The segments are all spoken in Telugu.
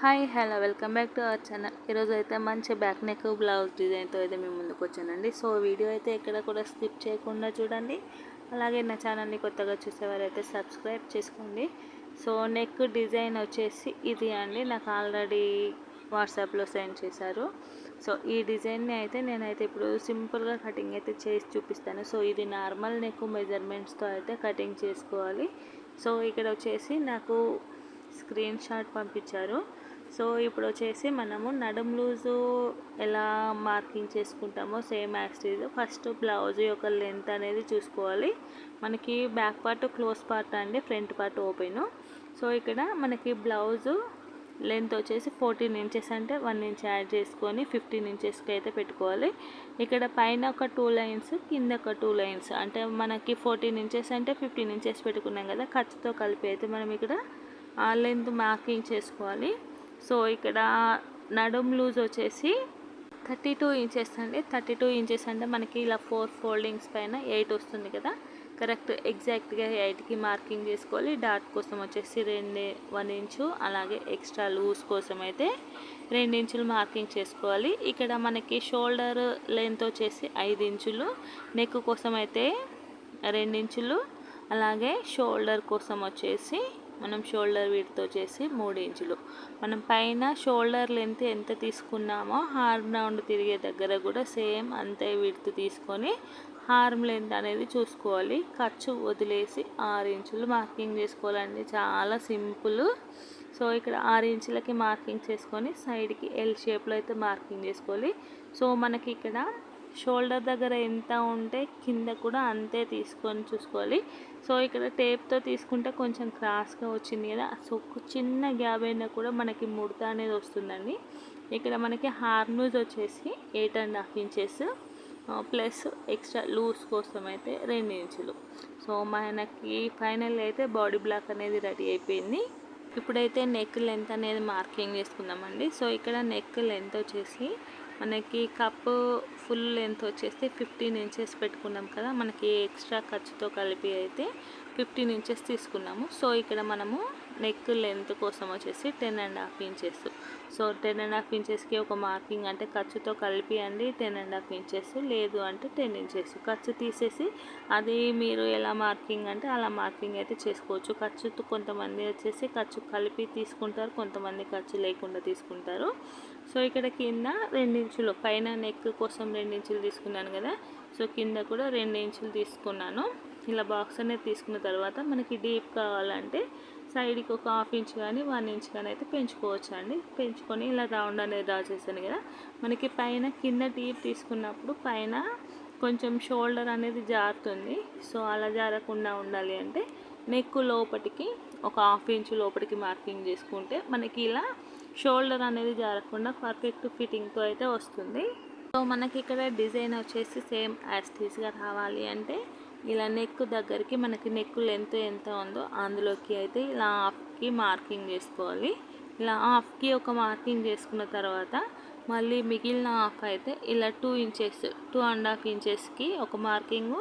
Hi hello welcome back to our channel. ఈరోజు అయితే మంచి బ్యాక్ నెక్ బ్లౌజ్ డిజైన్తో అయితే మేము ముందుకు వచ్చానండి. సో వీడియో అయితే ఎక్కడ కూడా స్కిప్ చేయకుండా చూడండి. అలాగే నా ఛానల్ని కొత్తగా చూసేవారైతే సబ్స్క్రైబ్ చేసుకోండి. సో నెక్ డిజైన్ వచ్చేసి ఇది అండి. నాకు ఆల్రెడీ వాట్సాప్లో సెండ్ చేశారు. సో ఈ డిజైన్ని అయితే నేనైతే ఇప్పుడు సింపుల్గా కటింగ్ అయితే చేసి చూపిస్తాను. సో ఇది నార్మల్ నెక్ మెజర్మెంట్స్తో అయితే కటింగ్ చేసుకోవాలి. సో ఇక్కడ వచ్చేసి నాకు స్క్రీన్ షాట్ పంపించారు. సో ఇప్పుడు వచ్చేసి మనము నడుం లూజు ఎలా మార్కింగ్ చేసుకుంటామో సేమ్ యాక్స్టీజ్ ఫస్ట్ బ్లౌజ్ యొక్క లెంత్ అనేది చూసుకోవాలి. మనకి బ్యాక్ పార్ట్ క్లోజ్ పార్ట్ అండి ఫ్రంట్ పార్ట్ ఓపెన్. సో ఇక్కడ మనకి బ్లౌజు లెంత్ వచ్చేసి ఫోర్టీన్ ఇంచెస్ అంటే వన్ ఇంచ్ యాడ్ చేసుకొని ఫిఫ్టీన్ ఇంచెస్కి అయితే పెట్టుకోవాలి. ఇక్కడ పైన ఒక టూ లైన్స్ కింద ఒక టూ లైన్స్. అంటే మనకి ఫోర్టీన్ ఇంచెస్ అంటే ఫిఫ్టీన్ ఇంచెస్ పెట్టుకున్నాం కదా ఖర్చుతో కలిపి అయితే మనం ఇక్కడ ఆ లెంత్ మార్కింగ్ చేసుకోవాలి. సో ఇక్కడ నడుం లూజ్ వచ్చేసి థర్టీ టూ ఇంచెస్ అండి. థర్టీ టూ ఇంచెస్ అంటే మనకి ఇలా ఫోర్ ఫోల్డింగ్స్ పైన ఎయిట్ వస్తుంది కదా. కరెక్ట్ ఎగ్జాక్ట్గా ఎయిట్కి మార్కింగ్ చేసుకోవాలి. డాట్ కోసం వచ్చేసి రెండు వన్ ఇంచు అలాగే ఎక్స్ట్రా లూజ్ కోసం అయితే రెండు ఇంచులు మార్కింగ్ చేసుకోవాలి. ఇక్కడ మనకి షోల్డర్ లెంత్ వచ్చేసి ఐదు ఇంచులు నెక్ కోసం అయితే రెండించులు అలాగే షోల్డర్ కోసం వచ్చేసి మనం షోల్డర్ విడ్త్ చేసి మూడు ఇంచులు. మనం పైన షోల్డర్ లెంత్ ఎంత తీసుకున్నామో హార్మ్ రౌండ్ తిరిగే దగ్గర కూడా సేమ్ అంతే విడ్త్ తీసుకొని హార్మ్ లెంత్ అనేది చూసుకోవాలి. ఖర్చు వదిలేసి ఆరు ఇంచులు మార్కింగ్ చేసుకోవాలండి. చాలా సింపుల్. సో ఇక్కడ ఆరు ఇంచులకి మార్కింగ్ చేసుకొని సైడ్కి ఎల్ షేప్లో అయితే మార్కింగ్ చేసుకోవాలి. సో మనకి ఇక్కడ షోల్డర్ దగ్గర ఎంత ఉంటే కింద కూడా అంతే తీసుకొని చూసుకోవాలి. సో ఇక్కడ టేప్తో తీసుకుంటే కొంచెం క్రాస్గా వచ్చింది కదా. సో చిన్న గ్యాప్ అయినా కూడా మనకి ముడత అనేది వస్తుందండి. ఇక్కడ మనకి హార్నూజ్ వచ్చేసి eight and half inches plus extra loose కోసం అయితే రెండు ఇంచులు. సో మనకి ఫైనల్ అయితే బాడీ బ్లాక్ అనేది రెడీ అయిపోయింది. ఇప్పుడైతే నెక్ లెంత్ అనేది మార్కింగ్ చేసుకుందామండి. సో ఇక్కడ నెక్ లెంత్ వచ్చేసి మనకి కప్పు ఫుల్ లెంత్ వచ్చేసి ఫిఫ్టీన్ ఇంచెస్ పెట్టుకున్నాం కదా మనకి ఎక్స్ట్రా ఖర్చుతో కలిపి అయితే ఫిఫ్టీన్ ఇంచెస్ తీసుకున్నాము. సో ఇక్కడ మనము నెక్ లెంత్ కోసం వచ్చేసి ten and half inches. So ten and half ఇంచెస్కి ఒక మార్కింగ్ అంటే ఖర్చుతో కలిపి అండి టెన్ అండ్ హాఫ్ ఇంచెస్ లేదు అంటే టెన్ ఇంచెస్. ఖర్చు తీసేసి అది మీరు ఎలా మార్కింగ్ అంటే అలా మార్కింగ్ అయితే చేసుకోవచ్చు. ఖర్చుతో కొంతమంది వచ్చేసి ఖర్చు కలిపి తీసుకుంటారు కొంతమంది ఖర్చు లేకుండా తీసుకుంటారు. సో ఇక్కడ కింద రెండించులు పైన నెక్ కోసం రెండించులు తీసుకున్నాను కదా. సో కింద కూడా రెండు ఇంచులు తీసుకున్నాను. ఇలా బాక్స్ అనేది తీసుకున్న తర్వాత మనకి డీప్ కావాలంటే సైడ్కి ఒక హాఫ్ ఇంచ్ కానీ వన్ ఇంచ్ కానీ అయితే పెంచుకోవచ్చు అండి పెంచుకొని ఇలా రౌండ్ అనేది డ్రా చేశాను కదా. మనకి పైన కింద డీప్ తీసుకున్నప్పుడు పైన కొంచెం షోల్డర్ అనేది జారుతుంది. సో అలా జారకుండా ఉండాలి అంటే నెక్ లోపటికి ఒక హాఫ్ ఇంచ్ లోపటికి మార్కింగ్ చేసుకుంటే మనకి ఇలా షోల్డర్ అనేది జారకుండా పర్ఫెక్ట్ ఫిట్టింగ్తో అయితే వస్తుంది. సో మనకి ఇక్కడ డిజైన్ వచ్చేసి సేమ్ యాస్టీస్గా రావాలి అంటే ఇలా నెక్ దగ్గరికి మనకి నెక్ లెంత్ ఎంత ఉందో అందులోకి అయితే ఇలా హాఫ్కి మార్కింగ్ చేసుకోవాలి. ఇలా హాఫ్కి ఒక మార్కింగ్ చేసుకున్న తర్వాత మళ్ళీ మిగిలిన హాఫ్ అయితే ఇలా two inches two and half ఇంచెస్కి ఒక మార్కింగు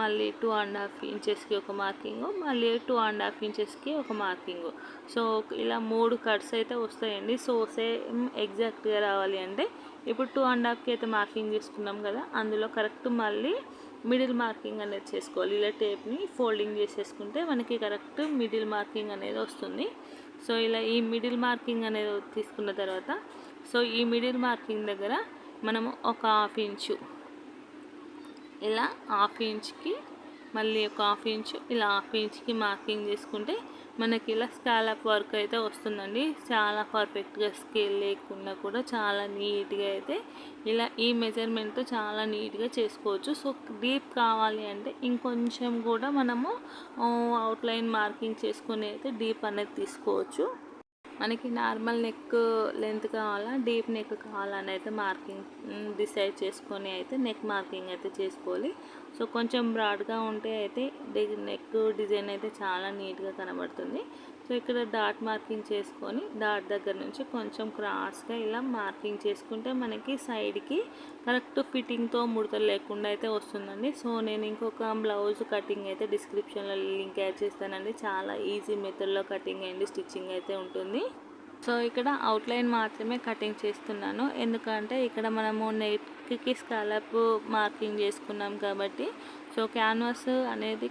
మళ్ళీ టూ అండ్ హాఫ్ ఇంచెస్కి ఒక మార్కింగు మళ్ళీ టూ అండ్ హాఫ్ ఇంచెస్కి ఒక మార్కింగ్. సో ఇలా మూడు కట్స్ అయితే వస్తాయండి. సో సేమ్ ఎగ్జాక్ట్గా రావాలి అంటే ఇప్పుడు టూ అండ్ హాఫ్కి అయితే మార్కింగ్ చేసుకున్నాం కదా అందులో కరెక్ట్ మళ్ళీ మిడిల్ మార్కింగ్ అనేది చేసుకోవాలి. ఇలా టేప్ని ఫోల్డింగ్ చేసేసుకుంటే మనకి కరెక్ట్ మిడిల్ మార్కింగ్ అనేది వస్తుంది. సో ఇలా ఈ మిడిల్ మార్కింగ్ అనేది తీసుకున్న తర్వాత సో ఈ మిడిల్ మార్కింగ్ దగ్గర మనము ఒక హాఫ్ ఇంచు ఇలా హాఫ్ ఇంచ్కి మళ్ళీ ఒక హాఫ్ ఇంచు ఇలా హాఫ్ ఇంచ్కి మార్కింగ్ చేసుకుంటే మనకి ఇలా స్కాలప్ వర్క్ అయితే వస్తుందండి. చాలా పర్ఫెక్ట్గా స్కేల్ లేకుండా కూడా చాలా నీట్గా అయితే ఇలా ఈ మెజర్మెంట్తో చాలా నీట్గా చేసుకోవచ్చు. సో డీప్ కావాలి అంటే ఇంకొంచెం కూడా మనము అవుట్లైన్ మార్కింగ్ చేసుకుని అయితే డీప్ అనేది తీసుకోవచ్చు. మనకి నార్మల్ నెక్ లెంత్ కావాలా డీప్ నెక్ కావాలని అయితే మార్కింగ్ డిసైడ్ చేసుకొని అయితే నెక్ మార్కింగ్ అయితే చేసుకోవాలి. సో కొంచెం బ్రాడ్గా ఉంటే అయితే నెక్ డిజైన్ అయితే చాలా నీట్గా కనబడుతుంది. సో ఇక్కడ డాట్ మార్కింగ్ చేసుకొని డాట్ దగ్గర నుంచి కొంచెం క్రాస్గా ఇలా మార్కింగ్ చేసుకుంటే మనకి సైడ్కి కరెక్ట్ ఫిట్టింగ్తో ముడతలు లేకుండా అయితే వస్తుందండి. సో నేను ఇంకొక బ్లౌజ్ కటింగ్ అయితే డిస్క్రిప్షన్లో లింక్ యాడ్ చేస్తానండి. చాలా ఈజీ మెథడ్లో కటింగ్ అండి స్టిచ్చింగ్ అయితే ఉంటుంది. సో ఇక్కడ అవుట్లైన్ మాత్రమే కటింగ్ చేస్తున్నాను. ఎందుకంటే ఇక్కడ మనము నెక్కి స్కాలప్ మార్కింగ్ చేసుకున్నాం కాబట్టి సో క్యాన్వాస్ అనేది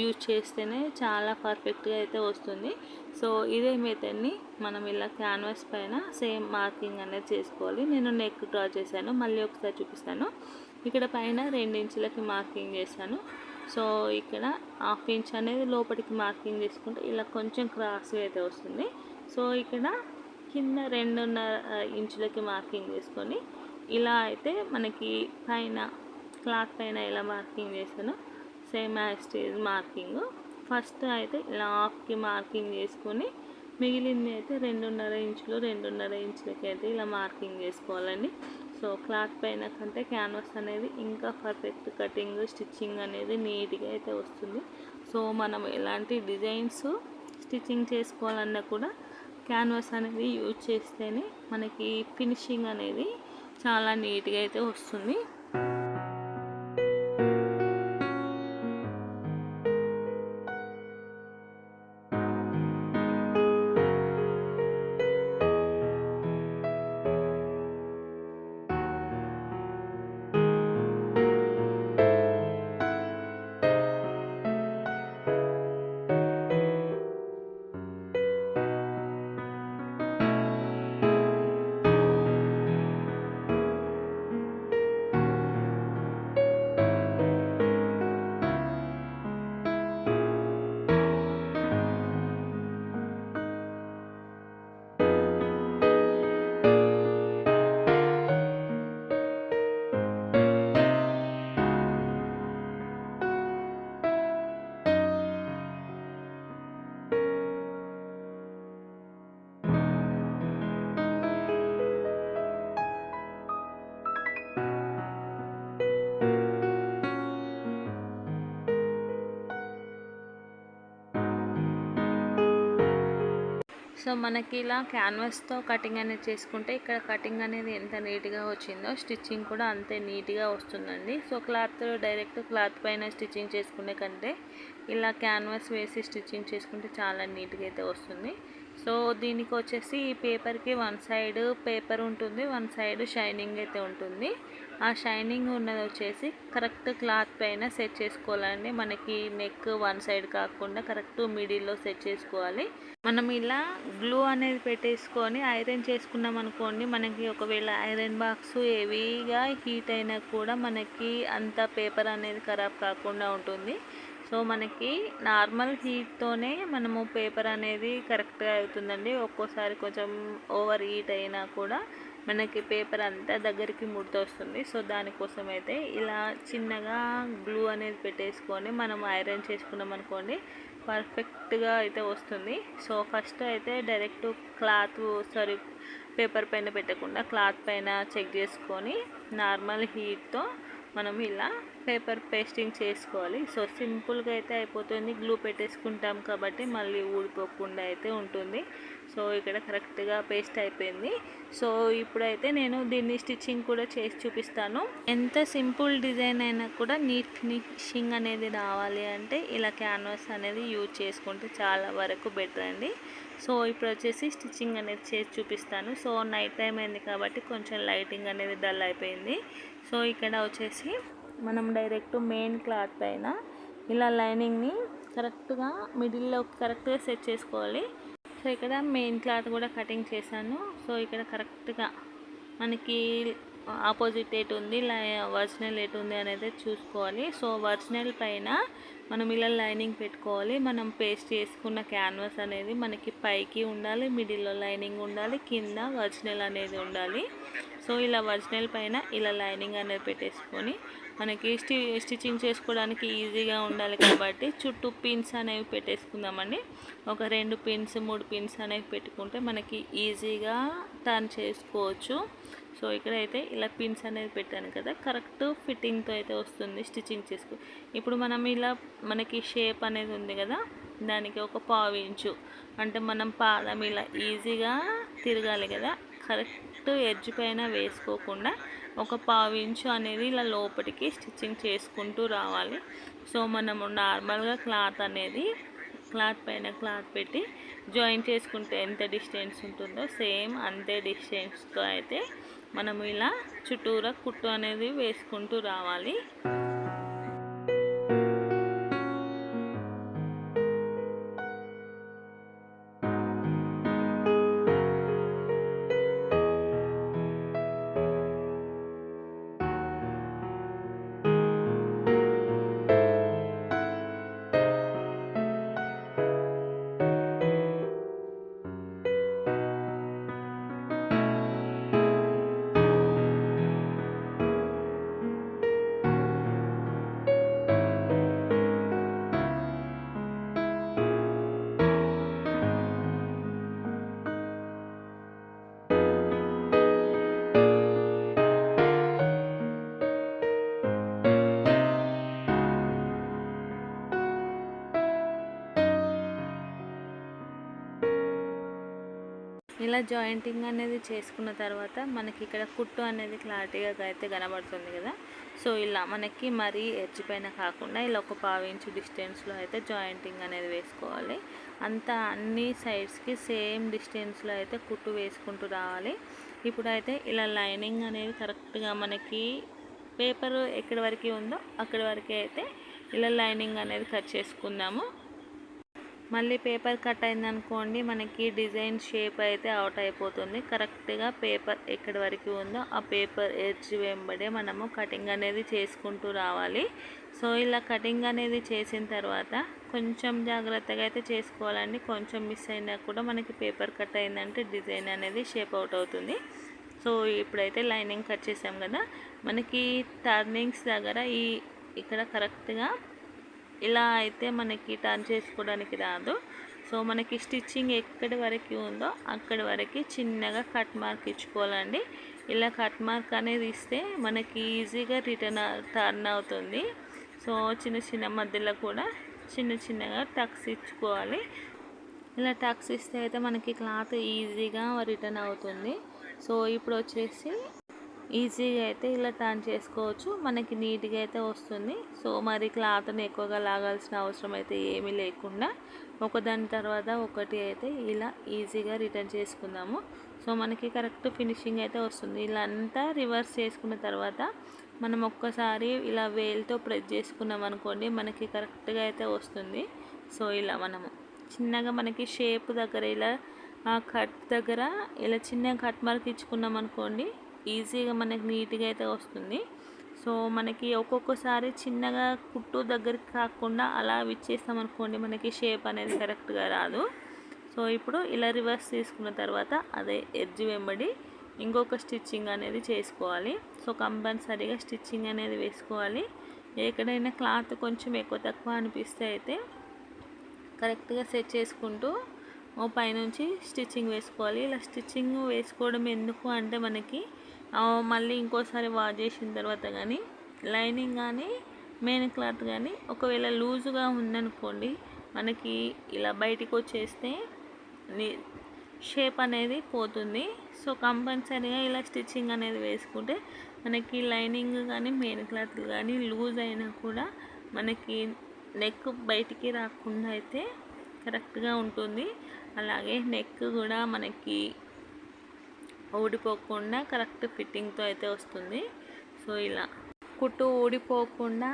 యూజ్ చేస్తేనే చాలా పర్ఫెక్ట్గా అయితే వస్తుంది. సో ఇదే మెథడ్ని మనం ఇలా క్యాన్వాస్ పైన సేమ్ మార్కింగ్ అనేది చేసుకోవాలి. నేను నెక్ డ్రా చేశాను. మళ్ళీ ఒకసారి చూపిస్తాను. ఇక్కడ పైన రెండు ఇంచులకి మార్కింగ్ చేశాను. సో ఇక్కడ హాఫ్ ఇంచ్ అనేది లోపలికి మార్కింగ్ చేసుకుంటే ఇలా కొంచెం క్రాస్గా అయితే వస్తుంది. సో ఇక్కడ కింద రెండున్నర ఇంచులకి మార్కింగ్ చేసుకొని ఇలా అయితే మనకి పైన క్లాత్ పైన ఇలా మార్కింగ్ చేశాను సేమ్ యాస్టేజ్ మార్కింగ్. ఫస్ట్ అయితే ఇలా హాఫ్కి మార్కింగ్ చేసుకొని మిగిలింది అయితే రెండున్నర ఇంచులు రెండున్నర ఇంచులకి అయితే ఇలా మార్కింగ్ చేసుకోవాలండి. సో క్లాత్ పైన కంటే క్యాన్వాస్ అనేది ఇంకా పర్ఫెక్ట్ కటింగ్ స్టిచ్చింగ్ అనేది నీట్గా అయితే వస్తుంది. సో మనం ఎలాంటి డిజైన్స్ స్టిచ్చింగ్ చేసుకోవాలన్నా కూడా క్యాన్వాస్ అనేది యూజ్ చేస్తేనే మనకి ఫినిషింగ్ అనేది చాలా నీట్గా అయితే వస్తుంది. సో మనకి ఇలా క్యాన్వాస్తో కటింగ్ అనేది చేసుకుంటే ఇక్కడ కటింగ్ అనేది ఎంత నీట్గా వచ్చిందో స్టిచ్చింగ్ కూడా అంతే నీట్గా వస్తుందండి. సో క్లాత్ డైరెక్ట్ క్లాత్ పైన స్టిచ్చింగ్ చేసుకునే కంటే ఇలా క్యాన్వాస్ వేసి స్టిచ్చింగ్ చేసుకుంటే చాలా నీట్గా అయితే వస్తుంది. సో దీనికి వచ్చేసి ఈ పేపర్కి వన్ సైడ్ పేపర్ ఉంటుంది వన్ సైడ్ షైనింగ్ అయితే ఉంటుంది. ఆ షైనింగ్ ఉన్నది వచ్చేసి కరెక్ట్ క్లాత్ పైన సెట్ చేసుకోవాలండి. మనకి నెక్ వన్ సైడ్ కాకుండా కరెక్ట్ మిడిల్లో సెట్ చేసుకోవాలి. మనం ఇలా గ్లూ అనేది పెట్టేసుకొని ఐరన్ చేసుకున్నాం అనుకోండి మనకి ఒకవేళ ఐరన్ బాక్స్ హెవీగా హీట్ అయినా కూడా మనకి అంత పేపర్ అనేది ఖరాబ్ కాకుండా ఉంటుంది. సో మనకి నార్మల్ హీట్తోనే మనము పేపర్ అనేది కరెక్ట్గా అవుతుందండి. ఒక్కోసారి కొంచెం ఓవర్ హీట్ అయినా కూడా మనకి పేపర్ అంతా దగ్గరికి ముడత వస్తుంది సో దానికోసం అయితే ఇలా చిన్నగా గ్లూ అనేది పెట్టేసుకొని మనం ఐరన్ చేసుకున్నాం అనుకోండి పర్ఫెక్ట్గా అయితే వస్తుంది. సో ఫస్ట్ అయితే డైరెక్ట్ క్లాత్ సారీ పేపర్ పైన పెట్టకుండా క్లాత్ పైన చెక్ చేసుకొని నార్మల్ హీట్తో మనం ఇలా పేపర్ పేస్టింగ్ చేసుకోవాలి. సో సింపుల్గా అయితే అయిపోతుంది. గ్లూ పెట్టేసుకుంటాం కాబట్టి మళ్ళీ ఊడిపోకుండా అయితే ఉంటుంది. సో ఇక్కడ కరెక్ట్గా పేస్ట్ అయిపోయింది. సో ఇప్పుడైతే నేను దీన్ని స్టిచ్చింగ్ కూడా చేసి చూపిస్తాను. ఎంత సింపుల్ డిజైన్ అయినా కూడా నీట్ ఫినిషింగ్ అనేది రావాలి అంటే ఇలా క్యాన్వాస్ అనేది యూజ్ చేసుకుంటే చాలా వరకు బెటర్ అండి. సో ఇప్పుడు వచ్చేసి స్టిచ్చింగ్ అనేది చేసి చూపిస్తాను. సో నైట్ టైం అయింది కాబట్టి కొంచెం లైటింగ్ అనేది డల్ అయిపోయింది. సో ఇక్కడ వచ్చేసి మనం డైరెక్ట్ మెయిన్ క్లాత్ పైన ఇలా లైనింగ్ని కరెక్ట్గా మిడిల్లో కరెక్ట్గా సెట్ చేసుకోవాలి. సో ఇక్కడ మెయిన్ క్లాత్ కూడా కటింగ్ చేశాను. సో ఇక్కడ కరెక్ట్గా మనకి ఆపోజిట్ ఎటు ఉంది వర్జినల్ ఎటు ఉంది అనేది చూసుకోవాలి. సో వర్జినల్ పైన మనం ఇలా లైనింగ్ పెట్టుకోవాలి. మనం పేస్ట్ చేసుకున్న క్యాన్వాస్ అనేది మనకి పైకి ఉండాలి మిడిల్లో లైనింగ్ ఉండాలి కింద వర్జినల్ అనేది ఉండాలి. సో ఇలా వర్జినల్ పైన ఇలా లైనింగ్ అనేది పెట్టేసుకొని మనకి స్టి స్టిచ్చింగ్ చేసుకోవడానికి ఈజీగా ఉండాలి కాబట్టి చుట్టూ పిన్స్ అనేవి పెట్టేసుకుందామండి. ఒక రెండు పిన్స్ మూడు పిన్స్ అనేవి పెట్టుకుంటే మనకి ఈజీగా టర్న్ చేసుకోవచ్చు. సో ఇక్కడైతే ఇలా పిన్స్ అనేది పెట్టాను కదా కరెక్ట్ ఫిట్టింగ్తో అయితే వస్తుంది స్టిచ్చింగ్ చేసుకో. ఇప్పుడు మనం ఇలా మనకి షేప్ అనేది ఉంది కదా దానికి ఒక పావు ఇంచు. అంటే మనం పాదం ఇలా ఈజీగా తిరగాలి కదా కరెక్ట్ ఎడ్జ్ పైన వేసుకోకుండా ఒక పావు ఇంచు అనేది ఇలా లోపలికి స్టిచ్చింగ్ చేసుకుంటూ రావాలి. సో మనము నార్మల్గా క్లాత్ అనేది క్లాత్ పైన క్లాత్ పెట్టి జాయిన్ చేసుకుంటే ఎంత డిస్టెన్స్ ఉంటుందో సేమ్ అంతే డిస్టెన్స్తో అయితే మనము ఇలా చుట్టూరా కుట్టు అనేది వేసుకుంటూ రావాలి. ఇలా జాయింటింగ్ అనేది చేసుకున్న తర్వాత మనకి ఇక్కడ కుట్టు అనేది క్లారిటీగా అయితే కనబడుతుంది కదా. సో ఇలా మనకి మరీ ఎడ్జ్ పైన కాకుండా ఇలా ఒక పావు ఇంచు డిస్టెన్స్లో అయితే జాయింటింగ్ అనేది వేసుకోవాలి. అంతా అన్ని సైడ్స్కి సేమ్ డిస్టెన్స్లో అయితే కుట్టు వేసుకుంటూ రావాలి. ఇప్పుడైతే ఇలా లైనింగ్ అనేది కరెక్ట్గా మనకి పేపర్ ఎక్కడి వరకు ఉందో అక్కడి వరకు అయితే ఇలా లైనింగ్ అనేది కట్ చేసుకుందాము. మళ్ళీ పేపర్ కట్ అయిందనుకోండి మనకి డిజైన్ షేప్ అయితే అవుట్ అయిపోతుంది. కరెక్ట్గా పేపర్ ఎక్కడి వరకు ఉందో ఆ పేపర్ ఎడ్జ్ వెంబడే మనము కటింగ్ అనేది చేసుకుంటూ రావాలి. సో ఇలా కటింగ్ అనేది చేసిన తర్వాత కొంచెం జాగ్రత్తగా అయితే చేసుకోవాలండి. కొంచెం మిస్ అయినా కూడా మనకి పేపర్ కట్ అయిందంటే డిజైన్ అనేది షేప్ అవుట్ అవుతుంది. సో ఇప్పుడైతే లైనింగ్ కట్ చేసాం కదా మనకి టర్నింగ్స్ దగ్గర ఈ ఇక్కడ కరెక్ట్గా ఇలా అయితే మనకి టర్న్ చేసుకోవడానికి రాదు. సో మనకి స్టిచ్చింగ్ ఎక్కడి వరకు ఉందో అక్కడి వరకు చిన్నగా కట్ మార్క్ ఇచ్చుకోవాలండి. ఇలా కట్ మార్క్ అనేది ఇస్తే మనకి ఈజీగా రిటర్న్ టర్న్ అవుతుంది. సో చిన్న చిన్న మధ్యలో కూడా చిన్న చిన్నగా టక్స్ ఇచ్చుకోవాలి. ఇలా టక్స్ ఇస్తే అయితే మనకి క్లాత్ ఈజీగా రిటర్న్ అవుతుంది. సో ఇప్పుడు వచ్చేసి ఈజీగా అయితే ఇలా టర్న్ చేసుకోవచ్చు. మనకి నీట్గా అయితే వస్తుంది. సో మరి క్లాత్ని ఎక్కువగా లాగాల్సిన అవసరం అయితే ఏమీ లేకుండా ఒకదాని తర్వాత ఒకటి అయితే ఇలా ఈజీగా రిటర్న్ చేసుకుందాము. సో మనకి కరెక్ట్ ఫినిషింగ్ అయితే వస్తుంది. ఇలా అంతా రివర్స్ చేసుకున్న తర్వాత మనం ఒక్కసారి ఇలా వేల్తో ప్రెస్ చేసుకున్నాం అనుకోండి మనకి కరెక్ట్గా అయితే వస్తుంది. సో ఇలా మనము చిన్నగా మనకి షేప్ దగ్గర ఇలా ఆ కట్ దగ్గర ఇలా చిన్న కట్ మార్క్ ఇచ్చుకున్నాం అనుకోండి ఈజీగా మనకి నీట్గా అయితే వస్తుంది. సో మనకి ఒక్కొక్కసారి చిన్నగా కుట్టు దగ్గరికి కాకుండా అలా విచ్చేస్తాం అనుకోండి మనకి షేప్ అనేది కరెక్ట్గా రాదు. సో ఇప్పుడు ఇలా రివర్స్ తీసుకున్న తర్వాత అదే ఎడ్జ్ వెంబడి ఇంకొక స్టిచ్చింగ్ అనేది చేసుకోవాలి. సో కంపల్సరీగా స్టిచ్చింగ్ అనేది వేసుకోవాలి. ఎక్కడైనా క్లాత్ కొంచెం ఎక్కువ తక్కువ అనిపిస్తే అయితే కరెక్ట్గా సెట్ చేసుకుంటూ ఓ పైనుంచి స్టిచ్చింగ్ వేసుకోవాలి. ఇలా స్టిచ్చింగ్ వేసుకోవడం ఎందుకు అంటే మనకి మళ్ళీ ఇంకోసారి వాష్ చేసిన తర్వాత కానీ లైనింగ్ కానీ మెయిన్ క్లాత్ కానీ ఒకవేళ లూజుగా ఉందనుకోండి మనకి ఇలా బయటికి వచ్చేస్తే షేప్ అనేది పోతుంది. సో కంపల్సరీగా ఇలా స్టిచ్చింగ్ అనేది వేసుకుంటే మనకి లైనింగ్ కానీ మెయిన్ క్లాత్ కానీ లూజ్ అయినా కూడా మనకి నెక్ బయటికి రాకుండా అయితే కరెక్ట్గా ఉంటుంది. అలాగే నెక్ కూడా మనకి ఊడిపోకుండా కరెక్ట్ ఫిట్టింగ్తో అయితే వస్తుంది. సో ఇలా. కుట్టు ఊడిపోకుండా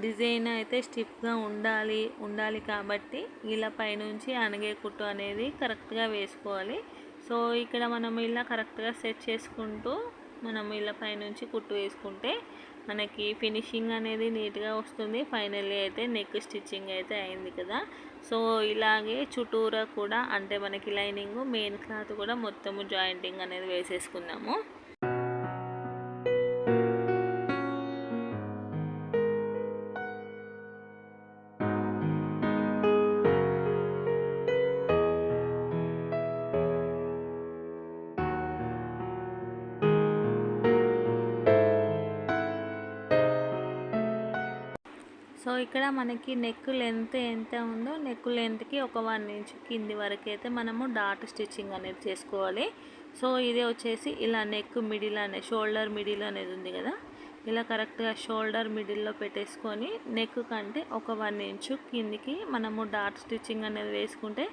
డిజైన్ అయితే స్టిఫ్గా ఉండాలి ఉండాలి కాబట్టి ఇలా పైనుంచి అణగే కుట్టు అనేది కరెక్ట్గా వేసుకోవాలి. సో ఇక్కడ మనం ఇలా కరెక్ట్గా సెట్ చేసుకుంటూ మనం ఇలా పైనుంచి కుట్టు వేసుకుంటే మనకి ఫినిషింగ్ అనేది నీట్గా వస్తుంది. ఫైనల్లీ అయితే నెక్ స్టిచ్చింగ్ అయితే అయింది కదా. సో ఇలాగే చుట్టూరా కూడా అంటే మనకి లైనింగ్ మెయిన్ క్లాత్ కూడా మొత్తము జాయింటింగ్ అనేది వేసేసుకుందాము ఇక్కడ మనకి నెక్ లెంత్ ఎంత ఉందో నెక్ లెంత్కి ఒక వన్ ఇంచ్ కింది వరకు అయితే మనము డాట్ స్టిచ్చింగ్ అనేది చేసుకోవాలి. సో ఇది వచ్చేసి ఇలా నెక్ మిడిల్ అనే షోల్డర్ మిడిల్ అనేది ఉంది కదా? ఇలా కరెక్ట్గా షోల్డర్ మిడిల్లో పెట్టేసుకొని నెక్ కంటే ఒక వన్ ఇంచు కిందికి మనము డాట్ స్టిచ్చింగ్ అనేది వేసుకుంటే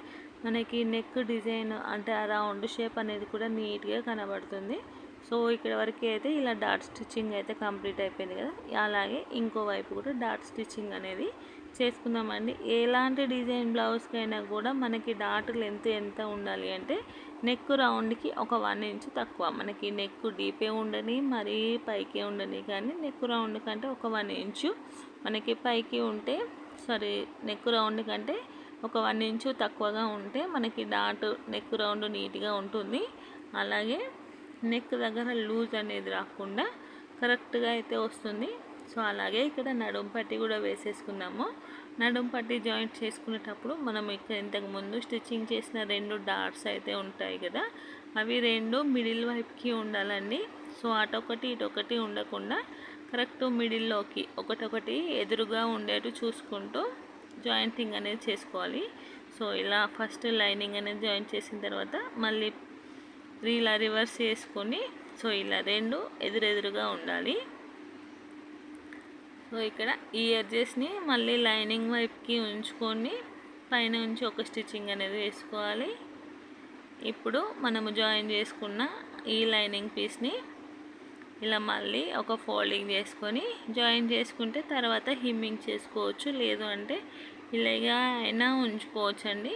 మనకి నెక్ డిజైన్ అంటే ఆ రౌండ్ షేప్ అనేది కూడా నీట్గా కనబడుతుంది. సో ఇక్కడ వరకు అయితే ఇలా డాట్ స్టిచ్చింగ్ అయితే కంప్లీట్ అయిపోయింది కదా. అలాగే ఇంకో వైపు కూడా డాట్ స్టిచ్చింగ్ అనేది చేసుకుందామండి. ఎలాంటి డిజైన్ బ్లౌజ్కైనా కూడా మనకి డాట్ లెంత్ ఎంత ఉండాలి అంటే నెక్ రౌండ్కి ఒక వన్ ఇంచ్ తక్కువ. మనకి నెక్ డీపే ఉండని మరీ పైకి ఉండని కానీ నెక్ రౌండ్ కంటే ఒక వన్ ఇంచు మనకి పైకి ఉంటే సారీ నెక్ రౌండ్ కంటే ఒక వన్ ఇంచు తక్కువగా ఉంటే మనకి డాట్ నెక్ రౌండ్ నీట్గా ఉంటుంది. అలాగే నెక్ దగ్గర లూజ్ అనేది రాకుండా కరెక్ట్గా అయితే వస్తుంది. సో అలాగే ఇక్కడ నడుం పట్టి కూడా వేసేసుకున్నాము. నడుం పట్టి జాయింట్ చేసుకునేటప్పుడు మనం ఇక్కడ ఇంతకుముందు స్టిచ్చింగ్ చేసిన రెండు డాట్స్ అయితే ఉంటాయి కదా అవి రెండు మిడిల్ వైపుకి ఉండాలండి. సో అటొకటి ఇటొకటి ఉండకుండా కరెక్ట్ మిడిల్లోకి ఒకటొకటి ఎదురుగా ఉండేట్టు చూసుకుంటూ జాయింటింగ్ అనేది చేసుకోవాలి. సో ఇలా ఫస్ట్ లైనింగ్ అనేది జాయిన్ చేసిన తర్వాత మళ్ళీ ఇలా రివర్స్ చేసుకొని సో ఇలా రెండు ఎదురెదురుగా ఉండాలి. సో ఇక్కడ ఈ ఎడ్జెస్ని మళ్ళీ లైనింగ్ వైపుకి ఉంచుకొని పైన ఉంచి ఒక స్టిచ్చింగ్ అనేది వేసుకోవాలి. ఇప్పుడు మనము జాయిన్ చేసుకున్న ఈ లైనింగ్ పీస్ని ఇలా మళ్ళీ ఒక ఫోల్డింగ్ చేసుకొని జాయిన్ చేసుకుంటే తర్వాత హిమ్మింగ్ చేసుకోవచ్చు. లేదు అంటే ఇలాగా అయినా ఉంచుకోవచ్చు అండి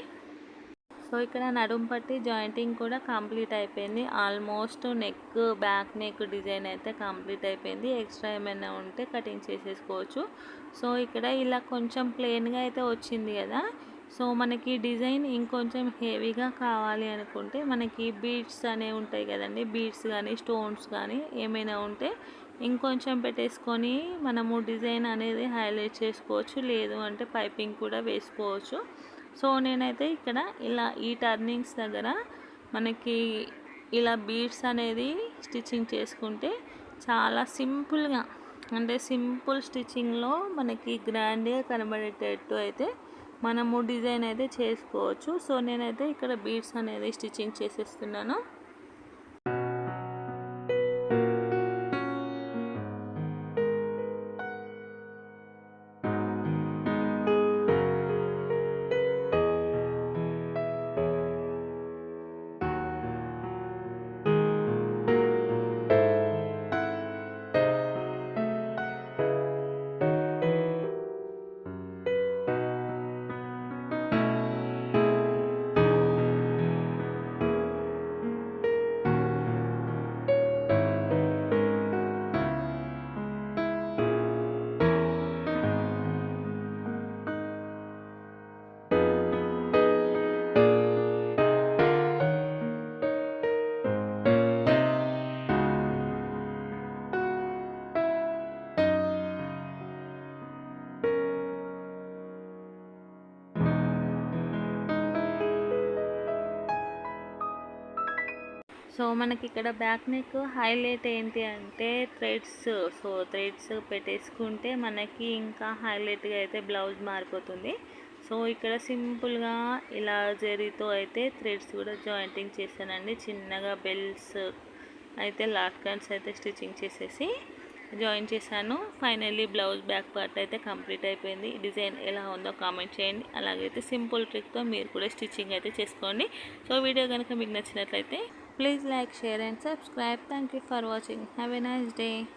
సో ఇక్కడ నడుం పట్టి జాయింటింగ్ కూడా కంప్లీట్ అయిపోయింది. Almost neck back neck design అయితే కంప్లీట్ అయిపోయింది. ఎక్స్ట్రా ఏమైనా ఉంటే కటింగ్ చేసేసుకోవచ్చు. సో ఇక్కడ ఇలా కొంచెం ప్లెయిన్గా అయితే వచ్చింది కదా. సో మనకి డిజైన్ ఇంకొంచెం హెవీగా కావాలి అనుకుంటే మనకి బీడ్స్ అనేవి ఉంటాయి కదండి. బీడ్స్ కానీ స్టోన్స్ కానీ ఏమైనా ఉంటే ఇంకొంచెం పెట్టేసుకొని మనము డిజైన్ అనేది హైలైట్ చేసుకోవచ్చు. లేదు అంటే పైపింగ్ కూడా వేసుకోవచ్చు. సో నేనైతే ఇక్కడ ఇలా ఈ టర్నింగ్స్ దగ్గర మనకి ఇలా బీడ్స్ అనేది స్టిచ్చింగ్ చేసుకుంటే చాలా సింపుల్గా అంటే సింపుల్ స్టిచ్చింగ్లో మనకి గ్రాండ్గా కనబడేటట్టు అయితే మనము డిజైన్ అయితే చేసుకోవచ్చు. సో నేనైతే ఇక్కడ బీడ్స్ అనేది స్టిచ్చింగ్ చేసేస్తున్నాను. సో మనకి ఇక్కడ బ్యాక్ నెక్ హైలైట్ ఏంటి అంటే థ్రెడ్స్. సో థ్రెడ్స్ పెట్టేసుకుంటే మనకి ఇంకా హైలైట్గా అయితే బ్లౌజ్ మారిపోతుంది సో ఇక్కడ సింపుల్గా ఇలా జరీతో అయితే థ్రెడ్స్ కూడా జాయింటింగ్ చేశానండి. చిన్నగా బెల్స్ అయితే లాట్కన్స్ అయితే స్టిచ్చింగ్ చేసేసి జాయిన్ చేశాను. ఫైనల్లీ బ్లౌజ్ బ్యాక్ పార్ట్ అయితే కంప్లీట్ అయిపోయింది. డిజైన్ ఎలా ఉందో కామెంట్ చేయండి. అలాగైతే సింపుల్ ట్రిక్తో మీరు కూడా స్టిచ్చింగ్ అయితే చేసుకోండి. సో వీడియో కనుక మీకు నచ్చినట్లయితే Please like, share and subscribe. Thank you for watching. Have a nice day.